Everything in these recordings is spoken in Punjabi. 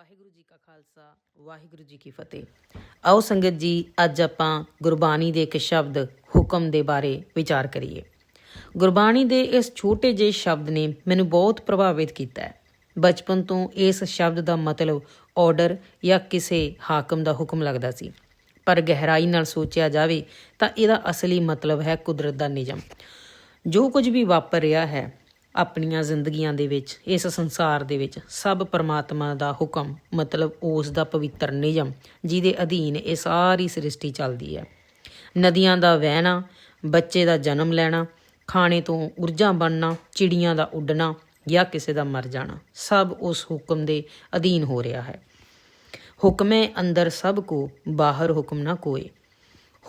ਵਾਹਿਗੁਰੂ ਜੀ ਕਾ ਖਾਲਸਾ, ਵਾਹਿਗੁਰੂ ਜੀ ਕੀ ਫਤਿਹ। ਆਓ ਸੰਗਤ ਜੀ, ਅੱਜ ਆਪਾਂ ਗੁਰਬਾਣੀ ਦੇ ਇੱਕ ਸ਼ਬਦ ਹੁਕਮ ਦੇ ਬਾਰੇ ਵਿਚਾਰ ਕਰੀਏ। ਗੁਰਬਾਣੀ ਦੇ ਇਸ ਛੋਟੇ ਜਿਹੇ ਸ਼ਬਦ ਨੇ ਮੈਨੂੰ ਬਹੁਤ ਪ੍ਰਭਾਵਿਤ ਕੀਤਾ ਹੈ। ਬਚਪਨ ਤੋਂ ਇਸ ਸ਼ਬਦ ਦਾ ਮਤਲਬ ਆਰਡਰ ਜਾਂ ਕਿਸੇ ਹਾਕਮ ਦਾ ਹੁਕਮ ਲੱਗਦਾ ਸੀ। ਪਰ ਗਹਿਰਾਈ ਨਾਲ ਸੋਚਿਆ ਜਾਵੇ ਤਾਂ ਇਹਦਾ ਅਸਲੀ ਮਤਲਬ ਹੈ ਕੁਦਰਤ ਦਾ ਨਿਯਮ। ਜੋ ਕੁਝ ਵੀ ਵਾਪਰ ਰਿਹਾ ਹੈ ਆਪਣੀਆਂ ਜ਼ਿੰਦਗੀਆਂ ਦੇ ਵਿੱਚ, ਇਸ ਸੰਸਾਰ ਦੇ ਵਿੱਚ ਸਭ ਪਰਮਾਤਮਾ ਦਾ ਹੁਕਮ, ਮਤਲਬ ਉਸ ਦਾ ਪਵਿੱਤਰ ਨਿਯਮ, ਜਿਹਦੇ ਅਧੀਨ ਇਹ ਸਾਰੀ ਸ੍ਰਿਸ਼ਟੀ ਚੱਲਦੀ ਹੈ। ਨਦੀਆਂ ਦਾ ਵਹਿਣਾ, ਬੱਚੇ ਦਾ ਜਨਮ ਲੈਣਾ, ਖਾਣੇ ਤੋਂ ਊਰਜਾ ਬਣਨਾ, ਚਿੜੀਆਂ ਦਾ ਉੱਡਣਾ ਜਾਂ ਕਿਸੇ ਦਾ ਮਰ ਜਾਣਾ, ਸਭ ਉਸ ਹੁਕਮ ਦੇ ਅਧੀਨ ਹੋ ਰਿਹਾ ਹੈ। ਹੁਕਮੇ ਅੰਦਰ ਸਭ ਕੋ ਬਾਹਰ ਹੁਕਮ ਨਾ ਕੋਏ।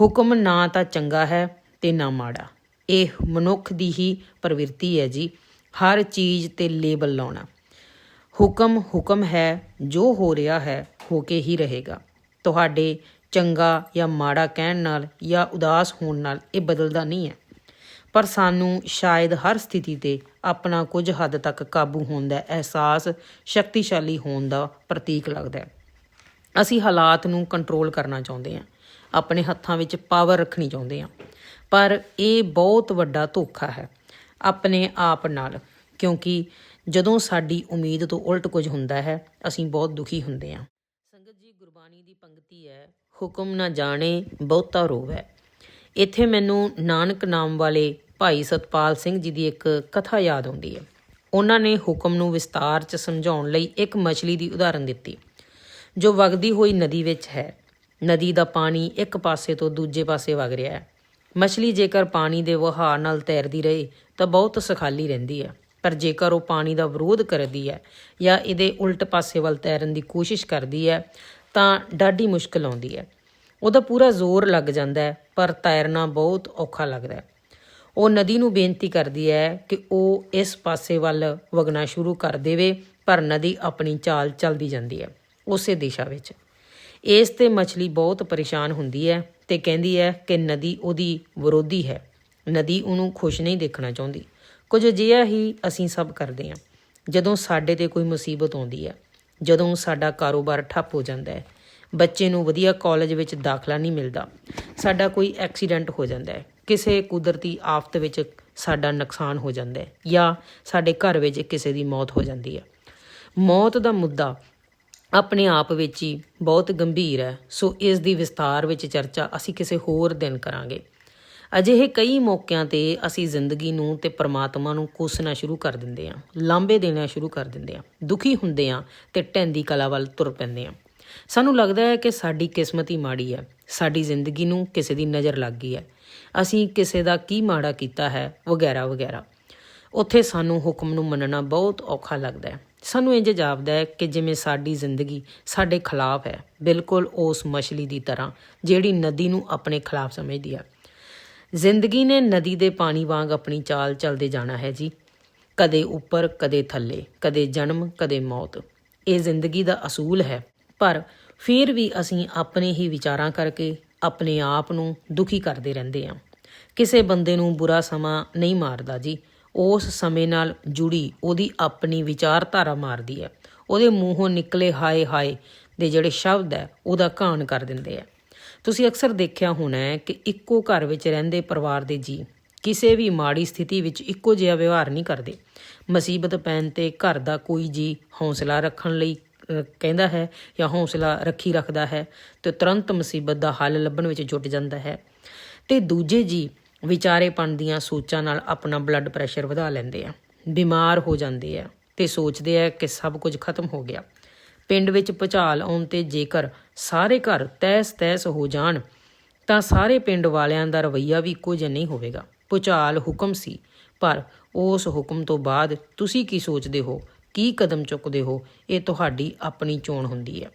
ਹੁਕਮ ਨਾ ਤਾਂ ਚੰਗਾ ਹੈ ਤੇ ਨਾ ਮਾੜਾ। ਇਹ ਮਨੁੱਖ ਦੀ ਹੀ ਪ੍ਰਵਿਰਤੀ ਹੈ ਜੀ। ਹਰ ਚੀਜ਼ ਤੇ ਲੇਬਲ ਲਾਉਣਾ। ਹੁਕਮ ਹੁਕਮ ਹੈ, ਜੋ ਹੋ ਰਿਹਾ ਹੈ, ਹੋ ਕੇ ਹੀ ਰਹੇਗਾ। ਤੁਹਾਡੇ ਚੰਗਾ ਜਾਂ ਮਾੜਾ ਕਹਿਣ ਨਾਲ ਜਾਂ ਉਦਾਸ ਹੋਣ ਨਾਲ ਇਹ ਬਦਲਦਾ ਨਹੀਂ ਹੈ। ਪਰ ਸਾਨੂੰ ਸ਼ਾਇਦ ਹਰ ਸਥਿਤੀ ਤੇ ਆਪਣਾ ਕੁਝ ਹੱਦ ਤੱਕ ਕਾਬੂ ਹੋਣ ਦਾ ਅਹਿਸਾਸ ਸ਼ਕਤੀਸ਼ਾਲੀ ਹੋਣ ਦਾ ਪ੍ਰਤੀਕ ਲੱਗਦਾ ਹੈ। ਅਸੀਂ ਹਾਲਾਤ ਨੂੰ ਕੰਟਰੋਲ ਕਰਨਾ ਚਾਹੁੰਦੇ ਹਾਂ। ਆਪਣੇ ਹੱਥਾਂ ਵਿੱਚ ਪਾਵਰ ਰੱਖਣੀ ਚਾਹੁੰਦੇ ਹਾਂ। ਪਰ ਇਹ ਬਹੁਤ ਵੱਡਾ ਧੋਖਾ ਹੈ। ਆਪਣੇ ਆਪ ਨਾਲ, ਕਿਉਂਕਿ ਜਦੋਂ ਸਾਡੀ ਉਮੀਦ ਤੋਂ ਉਲਟ ਕੁਝ ਹੁੰਦਾ ਹੈ, ਅਸੀਂ ਬਹੁਤ ਦੁਖੀ ਹੁੰਦੇ ਹਾਂ। ਸੰਗਤ ਜੀ, ਗੁਰਬਾਣੀ ਦੀ ਪੰਕਤੀ ਹੈ, ਹੁਕਮ ਨਾ ਜਾਣੇ, ਬਹੁਤਾ ਰੋਵੈ। ਇੱਥੇ ਮੈਨੂੰ ਨਾਨਕ ਨਾਮ ਵਾਲੇ ਭਾਈ ਸਤਪਾਲ ਸਿੰਘ ਜੀ ਦੀ ਇੱਕ ਕਥਾ ਯਾਦ ਆਉਂਦੀ ਹੈ। ਉਹਨਾਂ ਨੇ ਹੁਕਮ ਨੂੰ ਵਿਸਤਾਰ 'ਚ ਸਮਝਾਉਣ ਲਈ ਇੱਕ ਮਛਲੀ ਦੀ ਉਦਾਹਰਨ ਦਿੱਤੀ, ਜੋ ਵਗਦੀ ਹੋਈ ਨਦੀ ਵਿੱਚ ਹੈ। ਨਦੀ ਦਾ ਪਾਣੀ ਇੱਕ ਪਾਸੇ ਤੋਂ ਦੂਜੇ ਪਾਸੇ ਵਗ ਰਿਹਾ ਹੈ। ਮਛਲੀ ਜੇਕਰ ਪਾਣੀ ਦੇ ਵਹਾਅ ਨਾਲ ਤੈਰਦੀ ਰਹੇ, ਤਾਂ ਬਹੁਤ ਸੁਖਾਲੀ ਰਹਿੰਦੀ ਹੈ। ਪਰ ਜੇਕਰ ਉਹ ਪਾਣੀ ਦਾ ਵਿਰੋਧ ਕਰਦੀ ਹੈ ਜਾਂ ਇਹਦੇ ਉਲਟ ਪਾਸੇ ਵੱਲ ਤੈਰਨ ਦੀ ਕੋਸ਼ਿਸ਼ ਕਰਦੀ ਹੈ, ਤਾਂ ਡਾਢੀ ਮੁਸ਼ਕਲ ਆਉਂਦੀ ਹੈ। ਉਹਦਾ ਪੂਰਾ ਜ਼ੋਰ ਲੱਗ ਜਾਂਦਾ ਹੈ, ਪਰ ਤੈਰਨਾ ਬਹੁਤ ਔਖਾ ਲੱਗਦਾ ਹੈ। ਉਹ ਨਦੀ ਨੂੰ ਬੇਨਤੀ ਕਰਦੀ ਹੈ ਕਿ ਉਹ ਇਸ ਪਾਸੇ ਵੱਲ ਵਗਣਾ ਸ਼ੁਰੂ ਕਰ ਦੇਵੇ, ਪਰ ਨਦੀ ਆਪਣੀ ਚਾਲ ਚੱਲਦੀ ਜਾਂਦੀ ਹੈ, ਉਸੇ ਦਿਸ਼ਾ ਵਿੱਚ। ਇਸ ਤੇ ਮੱਛਲੀ ਬਹੁਤ ਪਰੇਸ਼ਾਨ ਹੁੰਦੀ ਹੈ ਤੇ ਕਹਿੰਦੀ ਹੈ ਕਿ ਨਦੀ ਉਹਦੀ ਵਿਰੋਧੀ ਹੈ। ਨਦੀ ਉਹਨੂੰ ਖੁਸ਼ ਨਹੀਂ ਦੇਖਣਾ ਚਾਹੁੰਦੀ। ਕੁਝ ਅਜਿਹਾ ਹੀ ਅਸੀਂ ਸਭ ਕਰਦੇ ਹਾਂ। ਜਦੋਂ ਸਾਡੇ ਤੇ ਕੋਈ ਮੁਸੀਬਤ ਆਉਂਦੀ ਹੈ, ਜਦੋਂ ਸਾਡਾ ਕਾਰੋਬਾਰ ਠੱਪ ਹੋ ਜਾਂਦਾ ਹੈ, ਬੱਚੇ ਨੂੰ ਵਧੀਆ ਕਾਲਜ ਵਿੱਚ ਦਾਖਲਾ ਨਹੀਂ ਮਿਲਦਾ, ਸਾਡਾ ਕੋਈ ਐਕਸੀਡੈਂਟ ਹੋ ਜਾਂਦਾ ਹੈ, ਕਿਸੇ ਕੁਦਰਤੀ ਆਫਤ ਵਿੱਚ ਸਾਡਾ ਨੁਕਸਾਨ ਹੋ ਜਾਂਦਾ ਹੈ ਜਾਂ ਸਾਡੇ ਘਰ ਵਿੱਚ ਕਿਸੇ ਦੀ ਮੌਤ ਹੋ ਜਾਂਦੀ ਹੈ। ਮੌਤ ਦਾ ਮੁੱਦਾ ਆਪਣੇ ਆਪ ਵਿੱਚ ਹੀ ਬਹੁਤ ਗੰਭੀਰ ਹੈ। ਸੋ ਇਸ ਦੀ ਵਿਸਥਾਰ ਵਿੱਚ ਚਰਚਾ ਅਸੀਂ ਕਿਸੇ ਹੋਰ ਦਿਨ ਕਰਾਂਗੇ। ਅਜਿਹੇ ਕਈ ਮੌਕਿਆਂ ਤੇ ਅਸੀਂ ਜ਼ਿੰਦਗੀ ਨੂੰ ਤੇ ਪਰਮਾਤਮਾ ਨੂੰ ਕੋਸਣਾ ਸ਼ੁਰੂ ਕਰ ਦਿੰਦੇ ਹਾਂ ਲਾਂਬੇ ਦੇਣਾ ਸ਼ੁਰੂ ਕਰ ਦਿੰਦੇ ਹਾਂ, ਦੁਖੀ ਹੁੰਦੇ ਹਾਂ ਤੇ ਢੈਂਦੀ ਕਲਾ ਵੱਲ ਤੁਰ ਪੈਂਦੇ ਹਾਂ। ਸਾਨੂੰ ਲੱਗਦਾ ਹੈ ਕਿ ਸਾਡੀ ਕਿਸਮਤ ਹੀ ਮਾੜੀ ਹੈ। ਸਾਡੀ ਜ਼ਿੰਦਗੀ ਨੂੰ ਕਿਸੇ ਦੀ ਨਜ਼ਰ ਲੱਗ ਗਈ ਹੈ। ਅਸੀਂ ਕਿਸੇ ਦਾ ਕੀ ਮਾੜਾ ਕੀਤਾ ਹੈ, ਵਗੈਰਾ ਵਗੈਰਾ। ਉੱਥੇ ਸਾਨੂੰ ਹੁਕਮ ਨੂੰ ਮੰਨਣਾ ਬਹੁਤ ਔਖਾ ਲੱਗਦਾ ਹੈ। ਸਾਨੂੰ ਇੰਜ ਜਾਪਦਾ ਹੈ ਕਿ ਜਿਵੇਂ ਸਾਡੀ ਜ਼ਿੰਦਗੀ ਸਾਡੇ ਖਿਲਾਫ ਹੈ, ਬਿਲਕੁਲ ਉਸ ਮਛਲੀ ਦੀ ਤਰ੍ਹਾਂ ਜਿਹੜੀ ਨਦੀ ਨੂੰ ਆਪਣੇ ਖਿਲਾਫ ਸਮਝਦੀ ਹੈ ਜ਼ਿੰਦਗੀ ਨੇ ਨਦੀ ਦੇ ਪਾਣੀ ਵਾਂਗ ਆਪਣੀ ਚਾਲ ਚੱਲਦੇ ਜਾਣਾ ਹੈ ਜੀ। ਕਦੇ ਉੱਪਰ, ਕਦੇ ਥੱਲੇ, ਕਦੇ ਜਨਮ, ਕਦੇ ਮੌਤ। ਇਹ ਜ਼ਿੰਦਗੀ ਦਾ ਅਸੂਲ ਹੈ। ਪਰ ਫਿਰ ਵੀ ਅਸੀਂ ਆਪਣੇ ਹੀ ਵਿਚਾਰਾਂ ਕਰਕੇ ਆਪਣੇ ਆਪ ਨੂੰ ਦੁਖੀ ਕਰਦੇ ਰਹਿੰਦੇ ਹਾਂ। ਕਿਸੇ ਬੰਦੇ ਨੂੰ ਬੁਰਾ ਸਮਾਂ ਨਹੀਂ ਮਾਰਦਾ ਜੀ। ਉਸ ਸਮੇਂ ਨਾਲ ਜੁੜੀ ਉਹਦੀ ਆਪਣੀ ਵਿਚਾਰਧਾਰਾ ਮਾਰਦੀ ਹੈ। ਉਹਦੇ ਮੂੰਹੋਂ ਨਿਕਲੇ ਹਾਏ ਹਾਏ ਦੇ ਜਿਹੜੇ ਸ਼ਬਦ ਹੈ, ਉਹਦਾ ਘਾਣ ਕਰ ਦਿੰਦੇ ਆ ਤੁਸੀਂ ਅਕਸਰ ਦੇਖਿਆ ਹੋਣਾ ਹੈ ਕਿ ਇੱਕੋ ਘਰ ਵਿੱਚ ਰਹਿੰਦੇ ਪਰਿਵਾਰ ਦੇ ਜੀ ਕਿਸੇ ਵੀ ਮਾੜੀ ਸਥਿਤੀ ਵਿੱਚ ਇੱਕੋ ਜਿਹਾ ਵਿਵਹਾਰ ਨਹੀਂ ਕਰਦੇ। ਮੁਸੀਬਤ ਪੈਣ ਤੇ ਘਰ ਦਾ ਕੋਈ ਜੀ ਹੌਸਲਾ ਰੱਖਣ ਲਈ ਕਹਿੰਦਾ ਹੈ ਜਾਂ ਹੌਸਲਾ ਰੱਖੀ ਰੱਖਦਾ ਹੈ ਤੇ ਤੁਰੰਤ ਮੁਸੀਬਤ ਦਾ ਹੱਲ ਲੱਭਣ ਵਿੱਚ ਜੁਟ ਜਾਂਦਾ ਹੈ। ਤੇ ਦੂਜੇ ਜੀ ਵਿਚਾਰੇਪਣ ਦੀਆਂ ਸੋਚਾਂ ਨਾਲ ਆਪਣਾ ਬਲੱਡ ਪ੍ਰੈਸ਼ਰ ਵਧਾ ਲੈਂਦੇ ਆ। ਬਿਮਾਰ ਹੋ ਜਾਂਦੇ ਆ ਤੇ ਸੋਚਦੇ ਆ ਕਿ ਸਭ ਕੁਝ ਖਤਮ ਹੋ ਗਿਆ। ਪਿੰਡ ਵਿੱਚ ਭੁਚਾਲ ਆਉਣ ਤੇ ਜੇਕਰ ਸਾਰੇ ਘਰ ਤਹਿਸ ਤਹਿਸ ਹੋ ਜਾਣ, ਤਾਂ ਸਾਰੇ ਪਿੰਡ ਵਾਲਿਆਂ ਦਾ ਰਵੱਈਆ ਵੀ ਕੁਝ ਨਹੀਂ ਹੋਵੇਗਾ। ਭੁਚਾਲ ਹੁਕਮ ਸੀ, ਪਰ ਉਸ ਹੁਕਮ ਤੋਂ ਬਾਅਦ ਤੁਸੀਂ ਕੀ ਸੋਚਦੇ ਹੋ, ਕੀ ਕਦਮ ਚੁੱਕਦੇ ਹੋ, ਇਹ ਤੁਹਾਡੀ ਆਪਣੀ ਚੋਣ ਹੁੰਦੀ ਹੈ।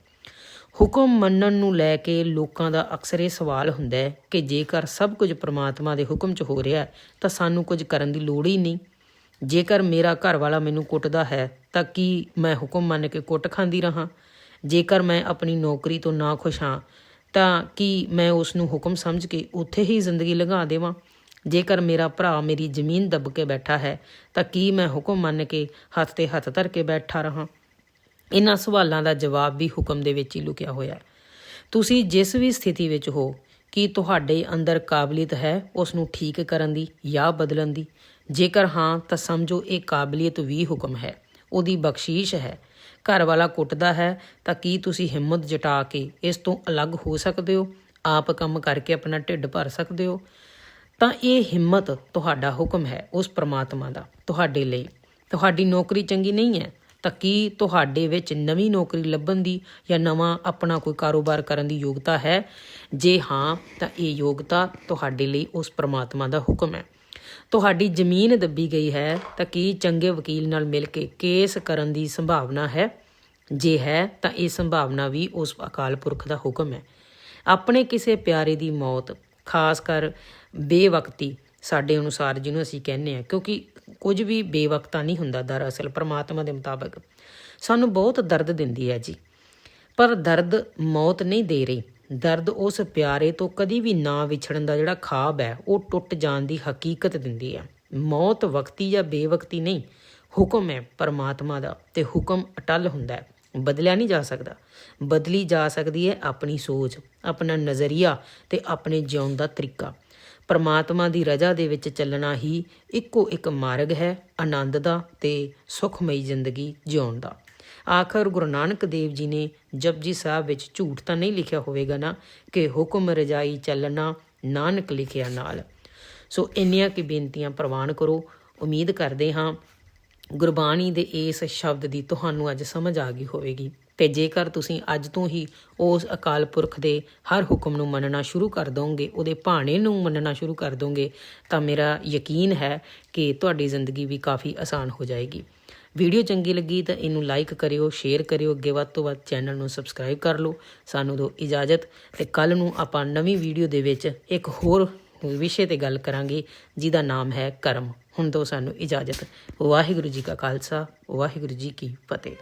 ਹੁਕਮ ਮੰਨਣ ਨੂੰ ਲੈ ਕੇ ਲੋਕਾਂ ਦਾ ਅਕਸਰ ਇਹ ਸਵਾਲ ਹੁੰਦਾ ਹੈ ਕਿ ਜੇਕਰ ਸਭ ਕੁਝ ਪ੍ਰਮਾਤਮਾ ਦੇ ਹੁਕਮ 'ਚ ਹੋ ਰਿਹਾ ਹੈ, ਤਾਂ ਸਾਨੂੰ ਕੁਝ ਕਰਨ ਦੀ ਲੋੜ ਹੀ ਨਹੀਂ। ਜੇਕਰ ਮੇਰਾ ਘਰ ਵਾਲਾ ਮੈਨੂੰ ਕੁੱਟਦਾ ਹੈ, ਤਾਂ ਕੀ ਮੈਂ ਹੁਕਮ ਮੰਨ ਕੇ ਕੁੱਟ ਖਾਂਦੀ ਰਹਾ? ਜੇਕਰ ਮੈਂ ਆਪਣੀ ਨੌਕਰੀ ਤੋਂ ਨਾ ਖੁਸ਼ ਹਾਂ, ਤਾਂ ਕੀ ਮੈਂ ਉਸ ਨੂੰ ਹੁਕਮ ਸਮਝ ਕੇ ਉੱਥੇ ਹੀ ਜ਼ਿੰਦਗੀ ਲੰਘਾ ਦੇਵਾਂ? ਜੇਕਰ ਮੇਰਾ ਭਰਾ ਮੇਰੀ ਜ਼ਮੀਨ ਦੱਬ ਕੇ ਬੈਠਾ ਹੈ, ਤਾਂ ਕੀ ਮੈਂ ਹੁਕਮ ਮੰਨ ਕੇ ਹੱਥ ਤੇ ਹੱਥ ਧਰ ਕੇ ਬੈਠਾ ਰਹਾ? ਇਹਨਾਂ ਸਵਾਲਾਂ ਦਾ ਜਵਾਬ ਵੀ ਹੁਕਮ ਦੇ ਵਿੱਚ ਹੀ ਲੁਕਿਆ ਹੋਇਆ ਹੈ। ਤੁਸੀਂ ਜਿਸ ਵੀ ਸਥਿਤੀ ਵਿੱਚ ਹੋ, ਕੀ ਤੁਹਾਡੇ ਅੰਦਰ ਕਾਬਲੀਅਤ ਹੈ ਉਸ ਨੂੰ ਠੀਕ ਕਰਨ ਦੀ ਜਾਂ ਬਦਲਣ ਦੀ? ਜੇਕਰ ਹਾਂ, ਤਾਂ ਸਮਝੋ ਇਹ ਕਾਬਲੀਅਤ ਵੀ ਹੁਕਮ ਹੈ। ਉਹਦੀ ਬਖਸ਼ੀਸ਼ ਹੈ। ਘਰ ਵਾਲਾ ਕੁੱਟਦਾ ਹੈ, ਤਾਂ ਕੀ ਤੁਸੀਂ ਹਿੰਮਤ ਜਟਾ ਕੇ ਇਸ ਤੋਂ ਅਲੱਗ ਹੋ ਸਕਦੇ ਹੋ? ਆਪ ਕੰਮ ਕਰਕੇ ਆਪਣਾ ਢਿੱਡ ਭਰ ਸਕਦੇ ਹੋ? ਤਾਂ ਇਹ ਹਿੰਮਤ ਤੁਹਾਡਾ ਹੁਕਮ ਹੈ ਉਸ ਪ੍ਰਮਾਤਮਾ ਦਾ, ਤੁਹਾਡੇ ਲਈ। ਤੁਹਾਡੀ ਨੌਕਰੀ ਚੰਗੀ ਨਹੀਂ ਹੈ। ਤਾਂ ਕੀ ਤੁਹਾਡੇ ਵਿੱਚ ਨਵੀਂ ਨੌਕਰੀ ਲੱਭਣ ਦੀ ਜਾਂ ਨਵਾਂ ਆਪਣਾ ਕੋਈ ਕਾਰੋਬਾਰ ਕਰਨ ਦੀ ਯੋਗਤਾ ਹੈ? ਜੇ ਹਾਂ, ਤਾਂ ਇਹ ਯੋਗਤਾ ਤੁਹਾਡੇ ਲਈ ਉਸ ਪ੍ਰਮਾਤਮਾ ਦਾ ਹੁਕਮ ਹੈ। ਤੁਹਾਡੀ ਜ਼ਮੀਨ ਦੱਬੀ ਗਈ ਹੈ, ਤਾਂ ਕੀ ਚੰਗੇ ਵਕੀਲ ਨਾਲ ਮਿਲ ਕੇ ਕੇਸ ਕਰਨ ਦੀ ਸੰਭਾਵਨਾ ਹੈ? ਜੇ ਹੈ, ਤਾਂ ਇਹ ਸੰਭਾਵਨਾ ਵੀ ਉਸ ਅਕਾਲ ਪੁਰਖ ਦਾ ਹੁਕਮ ਹੈ। ਆਪਣੇ ਕਿਸੇ ਪਿਆਰੇ ਦੀ ਮੌਤ, ਖਾਸ ਕਰ ਬੇਵਕਤੀ ਸਾਡੇ ਅਨੁਸਾਰ ਜਿਹਨੂੰ ਅਸੀਂ ਕਹਿੰਦੇ ਆ ਕਿਉਂਕਿ ਕੁਝ ਵੀ ਬੇਵਕਤਾ ਨਹੀਂ ਹੁੰਦਾ ਦਰਅਸਲ ਪ੍ਰਮਾਤਮਾ ਦੇ ਮੁਤਾਬਕ। ਸਾਨੂੰ ਬਹੁਤ ਦਰਦ ਦਿੰਦੀ ਹੈ ਜੀ। ਪਰ ਦਰਦ ਮੌਤ ਨਹੀਂ ਦੇ ਰਹੀ। ਦਰਦ ਉਸ ਪਿਆਰੇ ਤੋਂ ਕਦੀ ਵੀ ਨਾ ਵਿਛੜਨ ਦਾ ਜਿਹੜਾ ਖਾਬ ਹੈ, ਉਹ ਟੁੱਟ ਜਾਣ ਦੀ ਹਕੀਕਤ ਦਿੰਦੀ ਹੈ। ਮੌਤ ਵਕਤੀ ਜਾਂ ਬੇਵਕਤੀ ਨਹੀਂ, ਹੁਕਮ ਹੈ ਪਰਮਾਤਮਾ ਦਾ ਤੇ ਹੁਕਮ ਅਟਲ ਹੁੰਦਾ ਹੈ। ਬਦਲਿਆ ਨਹੀਂ ਜਾ ਸਕਦਾ। ਬਦਲੀ ਜਾ ਸਕਦੀ ਹੈ ਆਪਣੀ ਸੋਚ, ਆਪਣਾ ਨਜ਼ਰੀਆ ਤੇ ਆਪਣੇ ਜਿਉਣ ਦਾ ਤਰੀਕਾ। ਪਰਮਾਤਮਾ ਦੀ ਰਜ਼ਾ ਦੇ ਵਿੱਚ ਚੱਲਣਾ ਹੀ ਇੱਕੋ ਇੱਕ ਮਾਰਗ ਹੈ, ਆਨੰਦ ਦਾ ਤੇ ਸੁਖਮਈ ਜ਼ਿੰਦਗੀ ਜਿਉਣ ਦਾ। ਆਖਰ ਗੁਰੂ ਨਾਨਕ ਦੇਵ ਜੀ ਨੇ ਜਪਜੀ ਸਾਹਿਬ ਵਿੱਚ ਝੂਠ ਤਾਂ ਨਹੀਂ ਲਿਖਿਆ ਹੋਵੇਗਾ ਨਾ ਕਿ ਹੁਕਮ ਰਜਾਈ ਚੱਲਣਾ ਨਾਨਕ ਲਿਖਿਆ ਨਾਲ। ਸੋ ਇੰਨੀਆਂ ਕੀ ਬੇਨਤੀਆਂ ਪ੍ਰਵਾਨ ਕਰੋ। ਉਮੀਦ ਕਰਦੇ ਹਾਂ ਗੁਰਬਾਣੀ ਦੇ ਇਸ ਸ਼ਬਦ ਦੀ ਤੁਹਾਨੂੰ ਅੱਜ ਸਮਝ ਆ ਗਈ ਹੋਵੇਗੀ। ਤੇ ਜੇਕਰ ਤੁਸੀਂ ਅੱਜ ਤੋਂ ਹੀ ਉਸ ਅਕਾਲ ਪੁਰਖ ਦੇ ਹਰ ਹੁਕਮ ਨੂੰ ਮੰਨਣਾ ਸ਼ੁਰੂ ਕਰ ਦੋਗੇ, ਉਹਦੇ ਭਾਣੇ ਨੂੰ ਮੰਨਣਾ ਸ਼ੁਰੂ ਕਰ ਦੋਗੇ, ਤਾਂ ਮੇਰਾ ਯਕੀਨ ਹੈ ਕਿ ਤੁਹਾਡੀ ਜ਼ਿੰਦਗੀ ਵੀ ਕਾਫੀ ਆਸਾਨ ਹੋ ਜਾਏਗੀ। ਵੀਡੀਓ ਚੰਗੀ ਲੱਗੀ ਤਾਂ ਇਹਨੂੰ ਲਾਈਕ ਕਰਿਓ, ਸ਼ੇਅਰ ਕਰਿਓ, ਅੱਗੇ ਵੱਧ ਤੋਂ ਵੱਧ ਚੈਨਲ ਨੂੰ ਸਬਸਕ੍ਰਾਈਬ ਕਰ ਲਓ। ਸਾਨੂੰ ਦਿਓ ਇਜਾਜ਼ਤ ਤੇ ਕੱਲ ਨੂੰ ਆਪਾਂ ਨਵੀਂ ਵੀਡੀਓ ਦੇ ਵਿੱਚ ਇੱਕ ਹੋਰ ਵਿਸ਼ੇ ਤੇ ਗੱਲ ਕਰਾਂਗੇ, ਜਿਹਦਾ ਨਾਮ ਹੈ ਕਰਮ। ਹੁਣ ਤੋਂ ਸਾਨੂੰ ਇਜਾਜ਼ਤ। ਵਾਹਿਗੁਰੂ ਜੀ ਕਾ ਖਾਲਸਾ, ਵਾਹਿਗੁਰੂ ਜੀ ਕੀ ਫਤਿਹ।